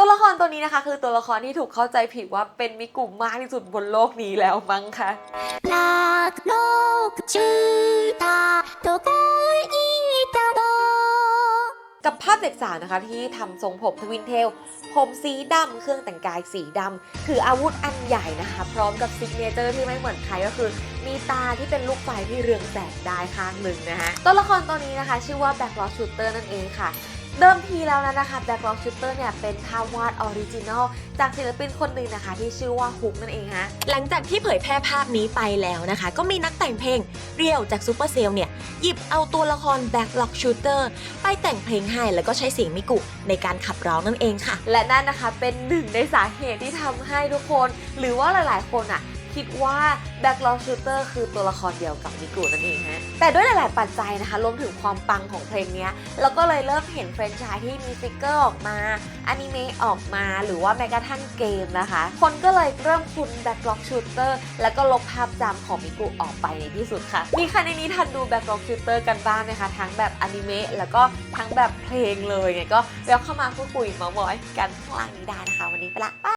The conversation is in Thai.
ตัวละครตัวนี้นะคะ คือตัวละครที่ถูกเข้าใจผิดว่าเป็นมิกุมากที่สุดบนโลกนี้แล้วมั้งคะกับภาพเด็กสาวนะคะที่ทำทรงผมทวินเทล ผมสีดำเครื่องแต่งกายสีดำคืออาวุธอันใหญ่นะคะ พร้อมกับซิกเนเจอร์ที่ไม่เหมือนใครก็คือ มีตาที่เป็นลูกไฟที่เรืองแสงได้ข้างหนึ่งนะคะตัวละครตัวนี้นะคะ ชื่อว่าแบ็คลอชูเตอร์นั่นเองค่ะ เดิมทีแล้วนะนะคะ Backlog Shooter เนี่ยเป็นภาพวาดออริจินอลจากศิลปินคนหนึ่งนะคะ ที่ชื่อว่าฮุกนั่นเองฮะหลังจากที่เผยแพร่ภาพนี้ไปแล้วนะคะ ก็มีนักแต่งเพลงเรียวจากซูเปอร์เซลเนี่ยหยิบเอาตัวละคร Backlock Shooter ไปแต่งเพลงให้แล้วก็ใช้เสียงมิกุในการขับร้องนั่นเองค่ะ และนั่นนะคะเป็นหนึ่งในสาเหตุที่ทำให้ทุกคน หรือว่าหลายๆ คนอะ คิดว่า Backlog Shooter คือตัวละครเดียวกับมิกุนั่นเองฮะ แต่ด้วยหลาย ๆ ปัจจัยนะคะรวมถึงความปังของเพลงนี้เราก็เลยเริ่มเห็นแฟรนไชส์ที่มีฟิกเกอร์ออกมาอนิเมะออกมาหรือว่าแม้กระทั่งเกมนะคะ คนก็เลยเริ่มคุ้น Backlog Shooter แล้วก็ลบภาพจำของมิกุออกไปในที่สุดค่ะ มีใครในนี้ทันดู Backlog Shooter กันบ้างไหมคะ ทั้งแบบอนิเมะแล้วก็ทั้งแบบเพลงเลยเนี่ยก็แวะเข้ามาพูดคุยมาท์มอยกันข้างล่างนี้ได้นะคะ วันนี้ไปละ